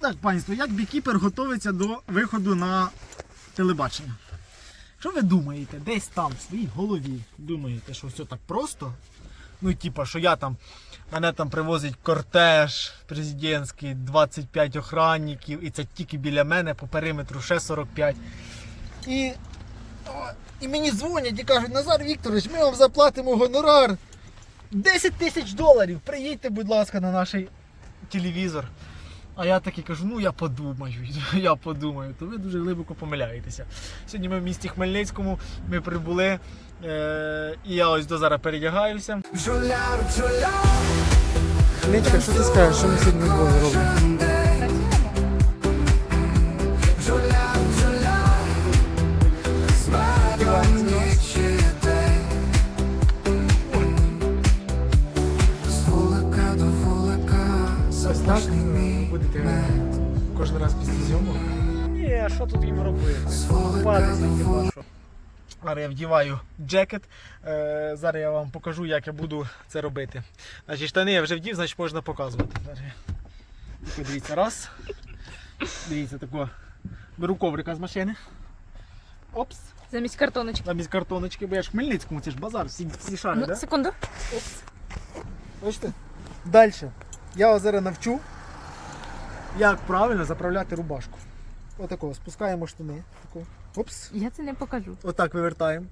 Так, панство, як бікіпер готується до виходу на телебачення? Що ви думаєте, десь там в своїй голові думаєте, що все так просто? Ну, типа, що я там, мене там привозить кортеж президентський, 25 охранників, і це тільки біля мене по периметру ще 45. І, і мені дзвонять і кажуть, Назар Вікторович, ми вам заплатимо гонорар 10 тисяч доларів. Приїдьте, будь ласка, на наш телевізор. А я таки кажу, ну я подумаю, я подумаю, то ви дуже глибоко помиляєтеся. Сьогодні ми в місті Хмельницькому, ми прибули, е- і я ось до зараз передягаюся. Ничка, що ти скажеш, що ми сьогодні робимо? Ось кожен раз після зйомок. Ні, а що тут їм робити? Купатися хіба що. Зараз я вдіваю джекет. Е, зараз я вам покажу, як я буду це робити. Значить, штани я вже вдів, значить можна показувати. Зараз я... Дивіться, раз. Дивіться, тако. Беру коврика з машини. Опс. Замість картоночки. Замість картоночки, бо я ж в Хмельницькому, це ж базар, всі, всі шари, Ну, да? секунду. Бачите? Далі. Я вас зараз навчу, як правильно заправляти рубашку. Отако, спускаємо штани. Тако. Опс. Я це не покажу. Отак вивертаємо.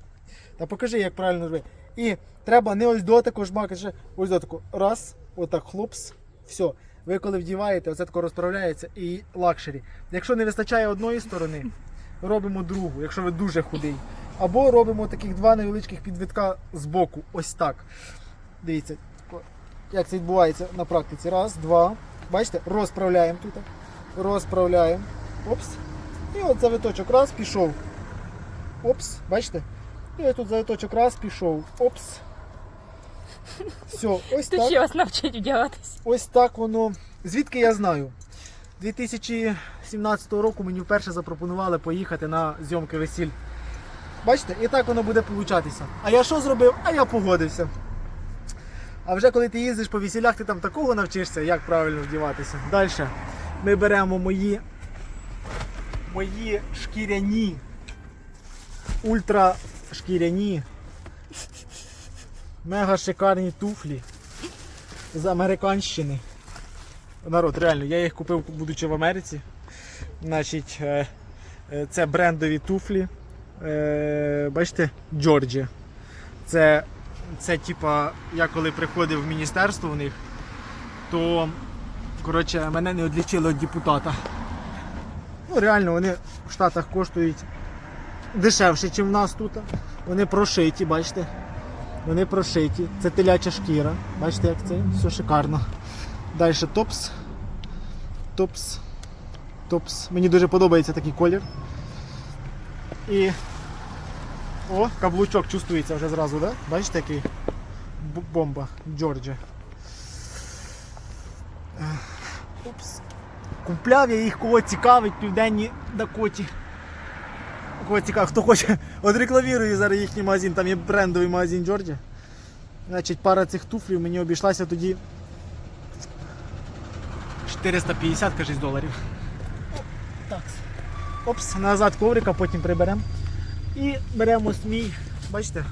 Та покажи, як правильно робити. І треба не ось до такого жмакати, ще ось до такого. Раз, отак, хлопс. Все. Ви коли вдіваєте, оце тако розправляється і лакшері. Якщо не вистачає одної сторони, робимо другу, якщо ви дуже худий. Або робимо таких два невеличких підвитка з боку. Ось так. Дивіться, як це відбувається на практиці. Раз, два. Бачите, розправляємо тут. Розправляємо. Опс. І от завиточок раз пішов. Опс, бачите? І тут завиточок раз пішов. Опс. Все, ось так. ще вас навчить одягатись? Ось так воно. Звідки я знаю? 2017 року мені вперше запропонували поїхати на зйомки весіль. Бачите, і так воно буде получатися. А я що зробив? А я погодився. А вже коли ти їздиш по весілях, ти там такого навчишся, як правильно вдіватися. Далі ми беремо мої, мої шкіряні, ультра шкіряні, мега шикарні туфлі з американщини. Народ, реально, я їх купив, будучи в Америці. Значить, е, е, це брендові туфлі. Е, Бачите, Джорджі. Це, це типа, я коли приходив в міністерство в них, то коротше, мене не відлічили від депутата. Ну, реально, вони в Штатах коштують дешевше, ніж в нас тут. Вони прошиті, бачите. Вони прошиті. Це теляча шкіра. Бачите, як це? Все шикарно. Далі топс. Топс. Топс. Мені дуже подобається такий колір. І. О, каблучок чувствується вже зразу, да? Бачите, який бомба Джорджа. Упс. Купляв я їх, кого цікавить, південні Дакоті. Кого цікаво, хто хоче, от рекламірую зараз їхній магазин, там є брендовий магазин Джорджа. Значить, пара цих туфлів мені обійшлася тоді 450 кажись, доларів. Опс, назад коврика, потім приберемо. І беремо мій. Бачите,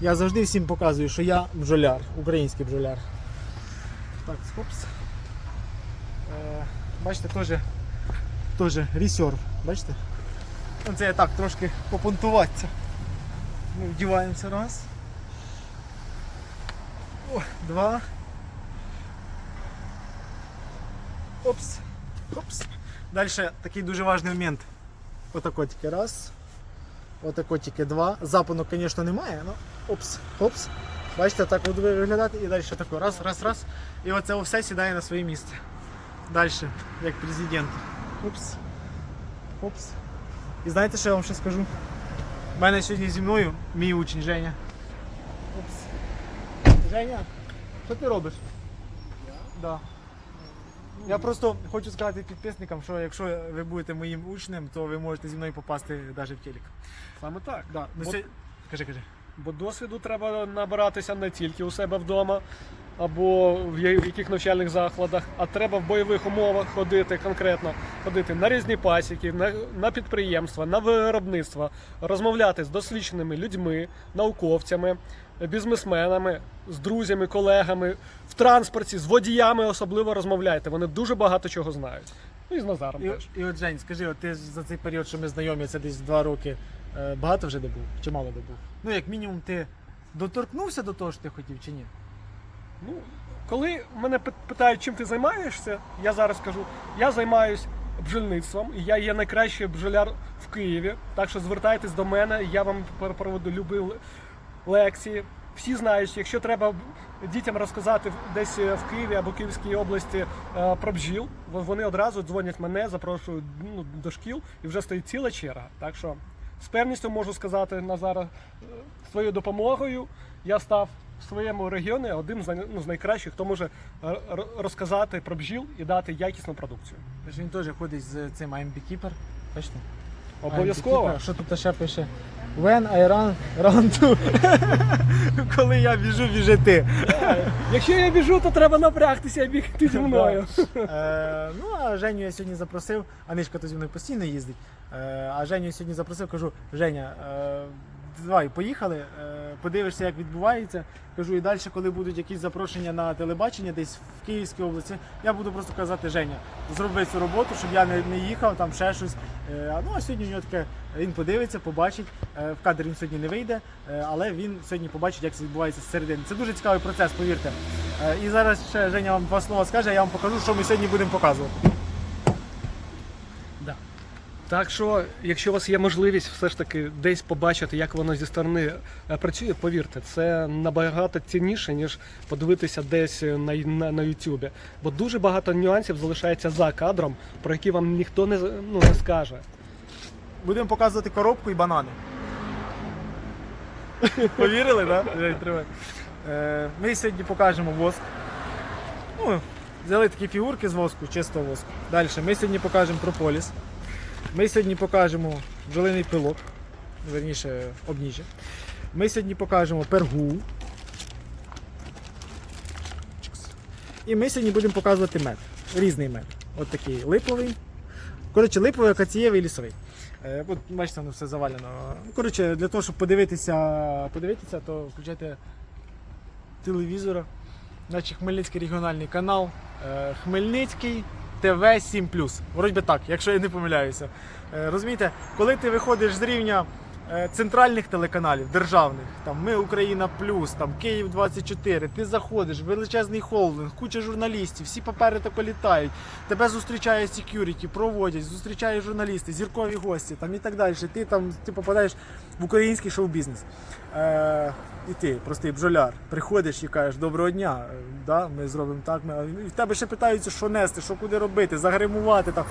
я завжди всім показую, що я бджоляр, український бджоляр. Так, опс. Е, бачите, теж, теж ресерв. Бачите? Ну, Це я так трошки попунтуватися. Ми вдіваємося раз. О, два. Опс. Опс. Далі такий дуже важний момент. Отако тільки раз. Отако тільки два. Запинок, звісно, немає, але опс, опс. Бачите, так буде виглядати і далі тако. Раз, раз, раз. І оце все сідає на своє місце. Далі, як президент. Опс. Опс. І знаєте, що я вам ще скажу? У мене сьогодні зі мною мій учень Женя. Опс. Женя, що ти робиш? Я? Да. Я просто хочу сказати підписникам, що якщо ви будете моїм учнем, то ви можете зі мною попасти навіть в телек. Саме так. Да. Ну, Бо-. Кажи, кажи. Бо досвіду треба набиратися не тільки у себе вдома, або в яких навчальних закладах, а треба в бойових умовах ходити конкретно, ходити на різні пасіки, на, на підприємства, на виробництва, розмовляти з досвідченими людьми, науковцями, бізнесменами, з друзями, колегами, в транспорті, з водіями особливо розмовляйте. Вони дуже багато чого знають. Ну і з Назаром І, теж. і от Жень, скажи, от ти за цей період, що ми знайомі, це десь два роки, е, багато вже добув? Чи мало добув? Ну, як мінімум, ти доторкнувся до того, що ти хотів, чи ні? Ну, коли мене пит- питають, чим ти займаєшся, я зараз скажу, я займаюсь бджільництвом, і я є найкращий бджоляр в Києві. Так що звертайтесь до мене, я вам проведу любі лекції. Всі знають, якщо треба дітям розказати десь е, в Києві або Київській області е, про бджіл, вони одразу дзвонять мене, запрошують ну, до шкіл, і вже стоїть ціла черга. Так що з певністю можу сказати Назара, е, своєю допомогою я став в своєму регіоні одним з, най- ну, з найкращих, хто може е, розказати про бджіл і дати якісну продукцію. Тож він теж ходить з цим I'm Beekeeper. Бачите? Обов'язково. Що тут ще пише? When I run, run to. Коли я біжу, біжи ти. Якщо я біжу, то треба напрягтися і бігти зі мною. Е, ну, а Женю я сьогодні запросив, Анишка то зі мною постійно їздить. Е, а Женю я сьогодні запросив, кажу, Женя, е, давай, поїхали, е, подивишся, як відбувається. Кажу, і далі, коли будуть якісь запрошення на телебачення десь в Київській області, я буду просто казати, Женя, зроби цю роботу, щоб я не, не їхав, там ще щось. Е, ну, а сьогодні у нього таке, він подивиться, побачить. Е, в кадр він сьогодні не вийде, але він сьогодні побачить, як це відбувається зсередини. Це дуже цікавий процес, повірте. І зараз ще Женя вам два слова скаже, я вам покажу, що ми сьогодні будемо показувати. Так що, якщо у вас є можливість все ж таки десь побачити, як воно зі сторони е, працює, повірте, це набагато цінніше, ніж подивитися десь на, на, на YouTube. Бо дуже багато нюансів залишається за кадром, про які вам ніхто не, ну, не скаже. Будемо показувати коробку і банани. Повірили, так? Да? Е, Ми сьогодні покажемо воск. Ну, взяли такі фігурки з воску, чистого воску. Далі ми сьогодні покажемо прополіс. Ми сьогодні покажемо бджолиний пилок, верніше обніжжя. Ми сьогодні покажемо пергу. І ми сьогодні будемо показувати мед. Різний мед. От такий липовий. Коротше, липовий, акацієвий, лісовий. Е, От, бачите, воно все завалено. Коротше, для того, щоб подивитися, подивитися, то включайте телевізора. Значить, Хмельницький регіональний канал. е, Хмельницький ТВ 7 Вроді так, якщо я не помиляюся. Е, Розумієте, коли ти виходиш з рівня е, центральних телеканалів, державних, там Ми Україна Плюс, там Київ 24, ти заходиш, величезний холдинг, куча журналістів, всі папери тако літають, тебе зустрічає security, проводять, зустрічає журналісти, зіркові гості там і так далі. Ти там ти попадаєш в український шоу-бізнес. Е, і ти, простий бджоляр, приходиш і кажеш, доброго дня, да, ми зробимо так. Ми... І в тебе ще питаються, що нести, що куди робити, загримувати там.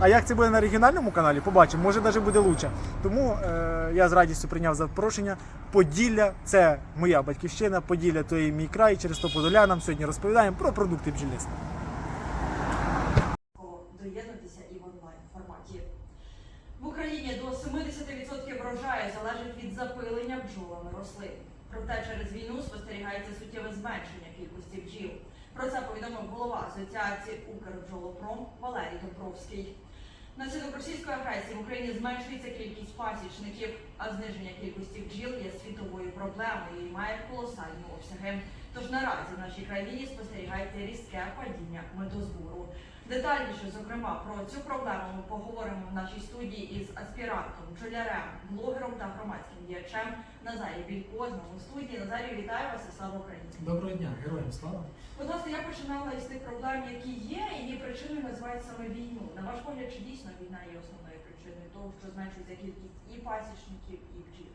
А як це буде на оригінальному каналі, побачимо, може навіть буде лучше. Тому е, я з радістю прийняв запрошення. Поділля це моя батьківщина, Поділля то і мій край. Через то подолянам сьогодні розповідаємо про продукти бджільництва. доєднатися і в онлайн форматі. В Україні до 70% врожаю залежить від запилення бджолами рослин. Проте через війну спостерігається суттєве зменшення кількості бджіл. Про це повідомив голова Асоціації Укрбджолопром Валерій Добровський. Наслідок російської агресії в Україні зменшується кількість пасічників, а зниження кількості бджіл є світовою проблемою і має колосальні обсяги. Тож наразі в нашій країні спостерігається різке падіння медозбору. Детальніше, зокрема, про цю проблему ми поговоримо в нашій студії із аспірантом, бджолярем, блогером та громадським діячем Назарій Білько. З нами в студії. Назарій, вітаю вас і слава Україні! Доброго дня, героям слава! Будь ласка, я починала із тих проблем, які є, і її причиною називають саме війну. На ваш погляд, чи дійсно війна є основною причиною того, що зменшується кількість і пасічників, і бджіл?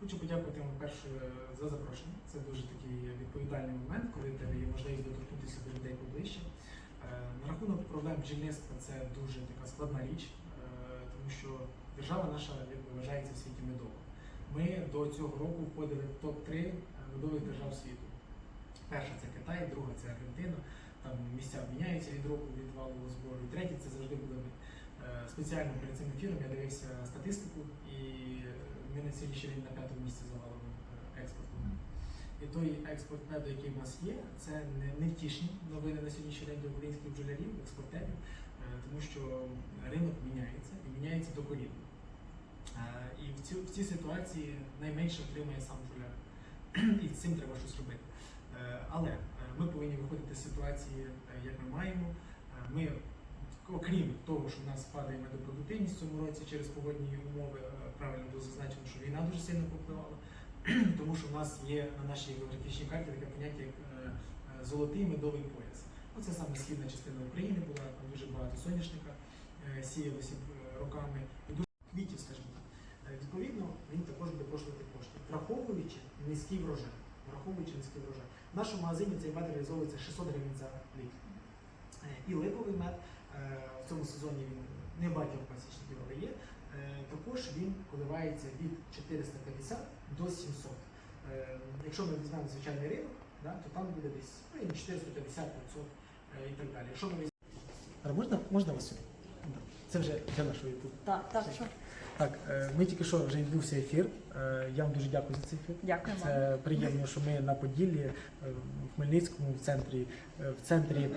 Хочу подякувати вам перше за запрошення. Це дуже такий відповідальний момент, коли тебе є можливість доторкнутися до людей поближче. Е, На рахунок проблем бджільництва це дуже така складна річ, е, тому що держава наша вважається в світі медова. Ми до цього року входили в топ-3 медових держав світу. Перша це Китай, друга це Аргентина. Там місця міняються від року від валового збору. І третє це завжди буде ми. Е, Спеціально перед цим ефіром я дивився статистику, і ми на сьогоднішній день на п'ятому місці за валовим е, експортом. І той експорт меду, який в нас є, це не, не втішні новини на сьогоднішній день для українських бджолярів, експортерів, е, тому що ринок міняється і міняється до коліна. Е, І в, цю, в цій ситуації найменше отримує сам бджоляр. І з цим треба щось робити. Е, Але ми повинні виходити з ситуації, як ми маємо. Ми, окрім того, що в нас падає медопродуктивність в цьому році через погодні умови, правильно було зазначено, що війна дуже сильно попливала, тому що в нас є на нашій географічній карті таке поняття, як е, е, золотий медовий пояс. Ну, це саме східна частина України була, там дуже багато соняшника е, сіялося роками, і дуже квітів, скажімо так. Відповідно, він також буде коштувати кошти, враховуючи низький врожай. Враховуючи низький врожай. В нашому магазині цей мед реалізовується 600 гривень за літр. І липовий мед в цьому сезоні він не багатьох пасічників, але є. Е, Також він коливається від 450 до 700. Е, Якщо ми візьмемо звичайний ринок, то там буде десь ну, і 450 500 е, і так далі. Якщо ми візьмемо... Можна, можна вас сюди? Це вже для нашого YouTube. Так, так, що? Так, е, ми тільки що вже відбувся ефір. Е, Я вам дуже дякую за цей ефір. Дякую вам. Це приємно, що ми на Поділлі, е, в Хмельницькому, в центрі, в центрі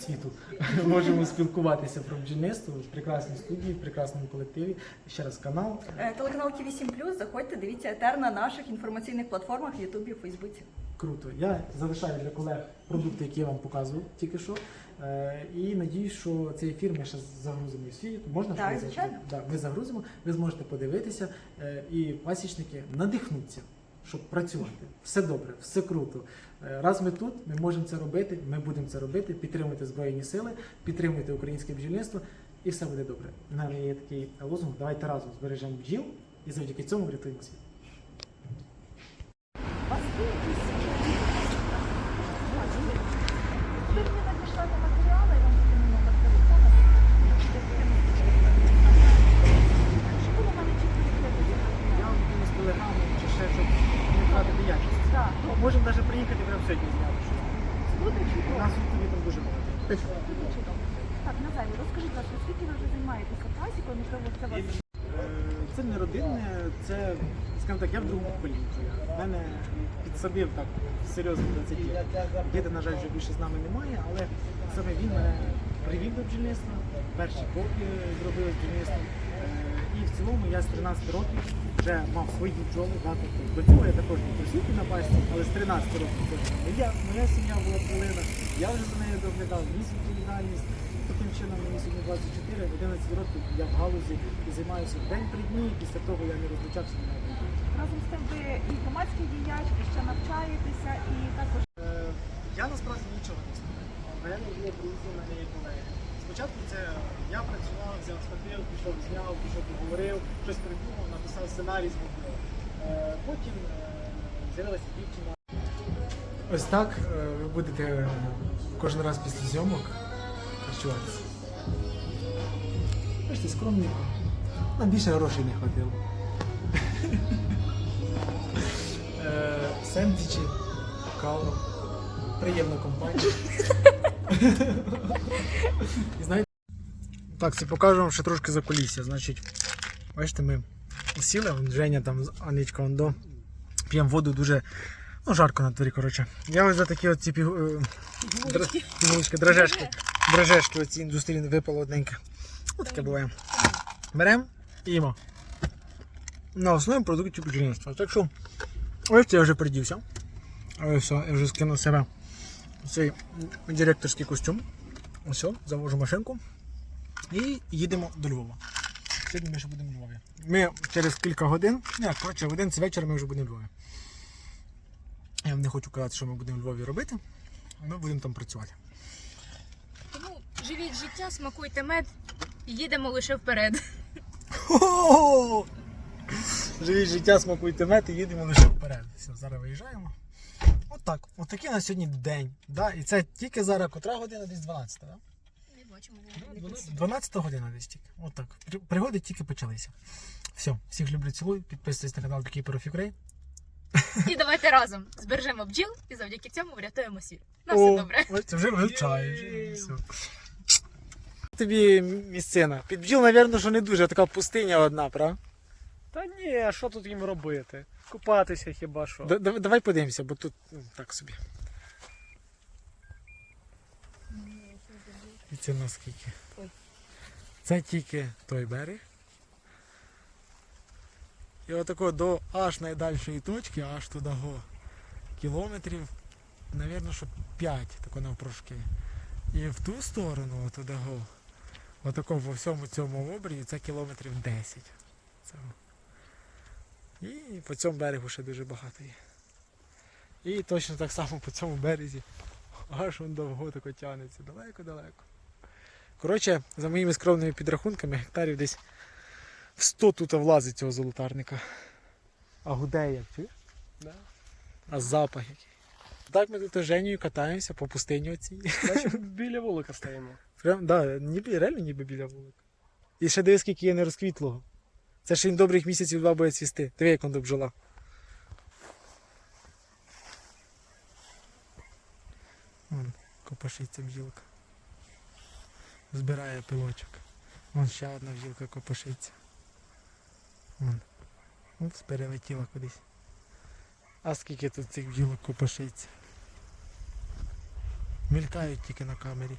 світу можемо спілкуватися про бджільництво в прекрасній студії, в прекрасному колективі. Ще раз канал. Телеканал ТВ 7 заходьте, дивіться етер на наших інформаційних платформах Ютубі, Фейсбуці. Круто. Я залишаю для колег продукти, які я вам показував тільки що. Е, І надіюсь, що цей ефір ми ще загрузимо і свій. Можна Так, звичайно. Да, ми загрузимо, ви зможете подивитися, е, і пасічники надихнуться, щоб працювати. Все добре, все круто. Е, Раз ми тут, ми можемо це робити, ми будемо це робити, підтримуйте Збройні Сили, підтримуйте українське бджільництво, і все буде добре. У мене є такий лозунг, давайте разом збережемо бджіл і завдяки цьому врятуємо світ. Ви мені надішлете матеріали, я вам скину номер телефону. Щоб було в мене чітко відкрити. Я вам якимось телеграмом чи ще щоб не втратити якість. Так, Ну, можемо навіть приїхати прямо сьогодні зняти щось. буде У нас в Ютубі там дуже багато. Так, Назарі, розкажіть, ласка, скільки ви вже займаєтеся пасікою, можливо, це вас Е, Це не родинне, це, скажімо так, я в другому поколінні. Мене підсадив так серйозно до це діло. Діти, на жаль, вже більше з нами немає, але саме він мене привів до бджільництва, перші кроки зробив з бджільництвом. В цілому я з 13 років вже мав свої бджоли. Да, тобто до цього я також був присутній на пасті, але з 13 років це моя, моя сім'я була бджолина, я вже за нею доглядав, міс відповідальність. Таким чином мені сьогодні 24, 11 років я в галузі і займаюся день при дні. і Після того я не розлучався на разом з тим ви і громадський діяч, і ще навчаєтеся, і також Е, Я насправді нічого не знаю. В мене є друзі, в мене є колеги. Спочатку це я працював, взяв схватив, пішов, зняв, пішов, поговорив, щось придумав, написав сценарій, зробив. Е, Потім е, з'явилася дівчина. Ось так е, ви будете кожен раз після зйомок харчуватися. Бачите, скромненько. Нам більше грошей не хватило. Сендвічі, кава, приємна компанія. І знаєте, так, це покажу вам ще трошки за кулісся. Значить, бачите, ми сіли, Женя там з Анічка Ондо. П'ємо воду дуже. Ну, жарко на дворі, коротше. Я ось за такі от ці пігу... е, пігулочки, дрожешки. Дрожешки оці індустрійні випало одненьке. Ось таке буває. Беремо і їмо. На основі продуктів бджільництва. Так що, ось я вже придівся. Ось все, я вже скинув себе цей директорський костюм. Ось, завожу машинку. І їдемо до Львова. Сьогодні ми ще будемо в Львові. Ми через кілька годин, не, коротше, в 11 вечора ми вже будемо в Львові. Я вам не хочу казати, що ми будемо в Львові робити. Ми будемо там працювати. Тому живіть життя, смакуйте мед і їдемо лише вперед. Живіть життя, смакуйте мед і їдемо лише вперед. Все, зараз виїжджаємо. Так. От такий на сьогодні день. Да? І це тільки зараз котра година, десь 12, так? Да? Не бачимо. 12 година десь тільки. От так. Пригоди тільки почалися. Все, всіх люблю, цілую. Підписуйтесь на канал Keeper of Ukraine. І давайте разом збережемо бджіл і завдяки цьому врятуємо світ. На все добре. Ось це вже все. Тобі місцина. Під бджіл, мабуть, що не дуже, така пустиня одна, правда? Та ні, що тут їм робити? Купатися хіба що. Да- да- Давай подивимося, бо тут ну, так собі. І це наскільки? Ой. Це тільки той берег. І отако до аж найдальшої точки, аж туди го. Кілометрів, навірно, що 5 тако навпрошки. І в ту сторону, туди го. Отако по всьому цьому обрії це кілометрів 10. Цього. І по цьому берегу ще дуже багато є. І точно так само по цьому березі. Аж він довго тако тягнеться, далеко-далеко. Коротше, за моїми скромними підрахунками, гектарів десь в 100 тут влазить цього золотарника. А гуде як, чуєш? Да. А запах який. Так ми тут з Женєю катаємося по пустині оцій. Наче біля вулика стоїмо. Прям, да, ніби, реально ніби біля вулика. І ще диви, скільки є нерозквітлого. Це ще він добрих місяців два буде цвісти. Диви, як він до бджола. Вон, копошиться бджілка. Збирає пилочок. Вон ще одна бджілка копошиться. Вон. Упс, перелетіла кудись. А скільки тут цих бджілок копошиться? Мелькають тільки на камері.